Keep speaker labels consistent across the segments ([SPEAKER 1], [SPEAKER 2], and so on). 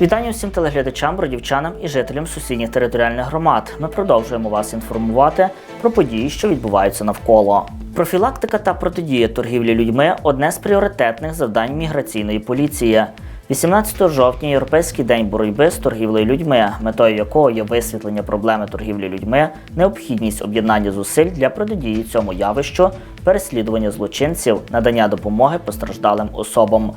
[SPEAKER 1] Вітання всім телеглядачам, бродівчанам і жителям сусідніх територіальних громад. Ми продовжуємо вас інформувати про події, що відбуваються навколо. Профілактика та протидія торгівлі людьми одне з пріоритетних завдань міграційної поліції. 18 жовтня Європейський день боротьби з торгівлею людьми, метою якого є висвітлення проблеми торгівлі людьми, необхідність об'єднання зусиль для протидії цьому явищу, переслідування злочинців, надання допомоги постраждалим особам.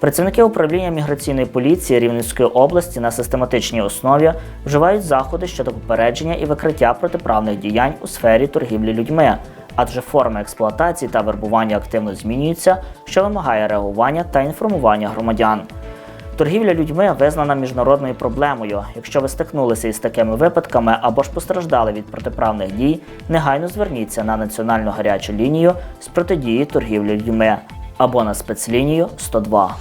[SPEAKER 1] Працівники управління міграційної поліції Рівненської області на систематичній основі вживають заходи щодо попередження і викриття протиправних діянь у сфері торгівлі людьми, адже форми експлуатації та вербування активно змінюються, що вимагає реагування та інформування громадян. Торгівля людьми визнана міжнародною проблемою. Якщо ви стикнулися із такими випадками або ж постраждали від протиправних дій, негайно зверніться на національну гарячу лінію з протидії торгівлі людьми або на спецлінію 102.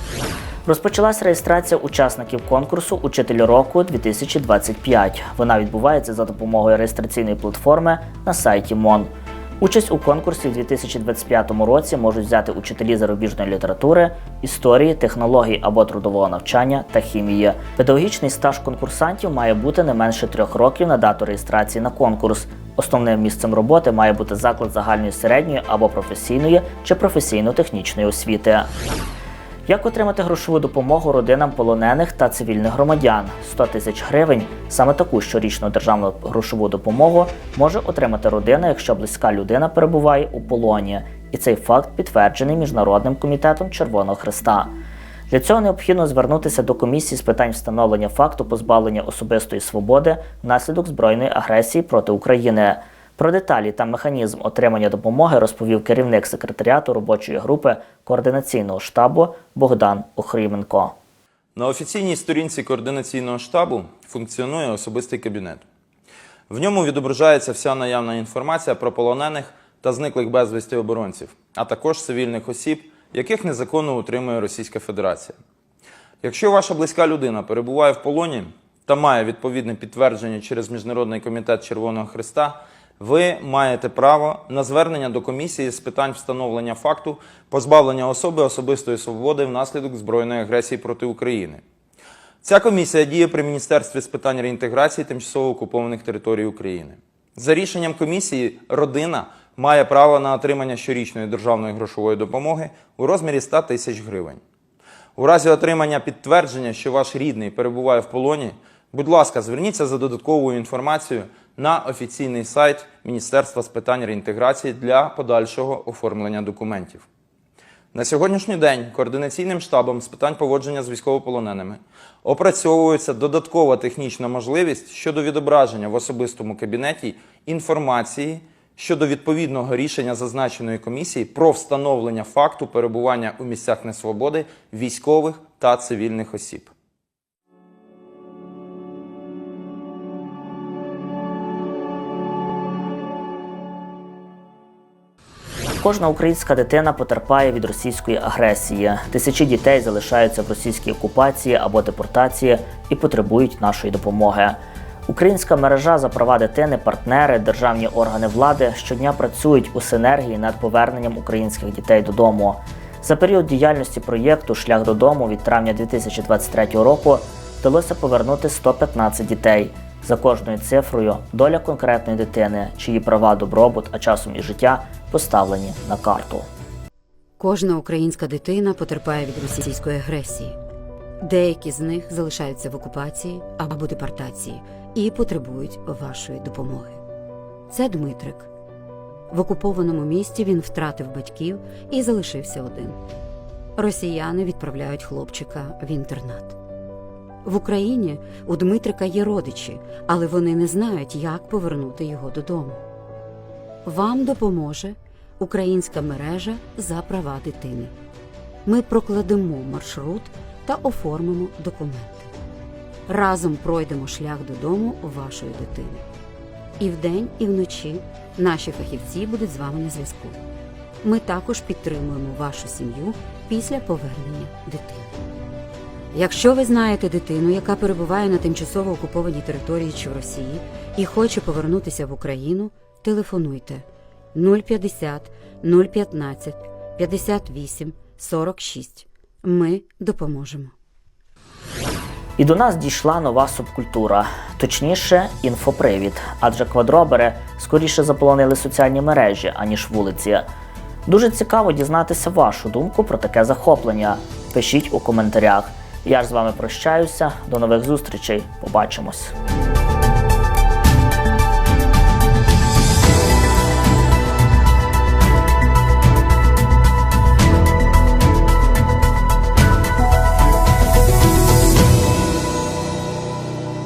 [SPEAKER 1] Розпочалась реєстрація учасників конкурсу Учитель року 2025. Вона відбувається за допомогою реєстраційної платформи на сайті МОН. Участь у конкурсі в 2025 році можуть взяти учителі зарубіжної літератури, історії, технологій або трудового навчання та хімії. Педагогічний стаж конкурсантів має бути не менше трьох років на дату реєстрації на конкурс. Основним місцем роботи має бути заклад загальної середньої або професійної чи професійно-технічної освіти. Як отримати грошову допомогу родинам полонених та цивільних громадян? 100 тисяч гривень. Саме таку щорічну державну грошову допомогу може отримати родина, якщо близька людина перебуває у полоні. І цей факт підтверджений Міжнародним комітетом Червоного Христа. Для цього необхідно звернутися до комісії з питань встановлення факту позбавлення особистої свободи внаслідок збройної агресії проти України. Про деталі та механізм отримання допомоги розповів керівник секретаріату робочої групи координаційного штабу Богдан Охріменко.
[SPEAKER 2] На офіційній сторінці координаційного штабу функціонує особистий кабінет. В ньому відображається вся наявна інформація про полонених та зниклих безвісті оборонців, а також цивільних осіб, яких незаконно утримує Російська Федерація. Якщо ваша близька людина перебуває в полоні та має відповідне підтвердження через Міжнародний комітет Червоного Христа, ви маєте право на звернення до комісії з питань встановлення факту позбавлення особи особистої свободи внаслідок збройної агресії проти України. Ця комісія діє при Міністерстві з питань реінтеграції тимчасово окупованих територій України. За рішенням комісії, родина має право на отримання щорічної державної грошової допомоги у розмірі 100 тисяч гривень. У разі отримання підтвердження, що ваш рідний перебуває в полоні, будь ласка, зверніться за додатковою інформацією на офіційний сайт Міністерства з питань реінтеграції для подальшого оформлення документів. На сьогоднішній день координаційним штабом з питань поводження з військовополоненими опрацьовується додаткова технічна можливість щодо відображення в особистому кабінеті інформації щодо відповідного рішення зазначеної комісії про встановлення факту перебування у місцях несвободи військових та цивільних осіб.
[SPEAKER 1] Кожна українська дитина потерпає від російської агресії. Тисячі дітей залишаються в російській окупації або депортації і потребують нашої допомоги. Українська мережа за права дитини, партнери, державні органи влади щодня працюють у синергії над поверненням українських дітей додому. За період діяльності проєкту Шлях додому від травня 2023 року вдалося повернути 115 дітей. За кожною цифрою доля конкретної дитини, чиї права, добробут, а часом і життя поставлені на карту.
[SPEAKER 3] Кожна українська дитина потерпає від російської агресії. Деякі з них залишаються в окупації або депортації і потребують вашої допомоги. Це Дмитрик. В окупованому місті він втратив батьків і залишився один. Росіяни відправляють хлопчика в інтернат. В Україні у Дмитрика є родичі, але вони не знають, як повернути його додому. Вам допоможе Українська мережа за права дитини. Ми прокладемо маршрут та оформимо документи. Разом пройдемо шлях додому вашої дитини. І вдень, і вночі наші фахівці будуть з вами на зв'язку. Ми також підтримуємо вашу сім'ю після повернення дитини. Якщо ви знаєте дитину, яка перебуває на тимчасово окупованій території чи в Росії і хоче повернутися в Україну, телефонуйте 050 015 58 46. Ми допоможемо.
[SPEAKER 1] І до нас дійшла нова субкультура, точніше, інфопривід, адже квадробери скоріше заполонили соціальні мережі, аніж вулиці. Дуже цікаво дізнатися вашу думку про таке захоплення. Пишіть у коментарях. Я ж з вами прощаюся. До нових зустрічей. Побачимось.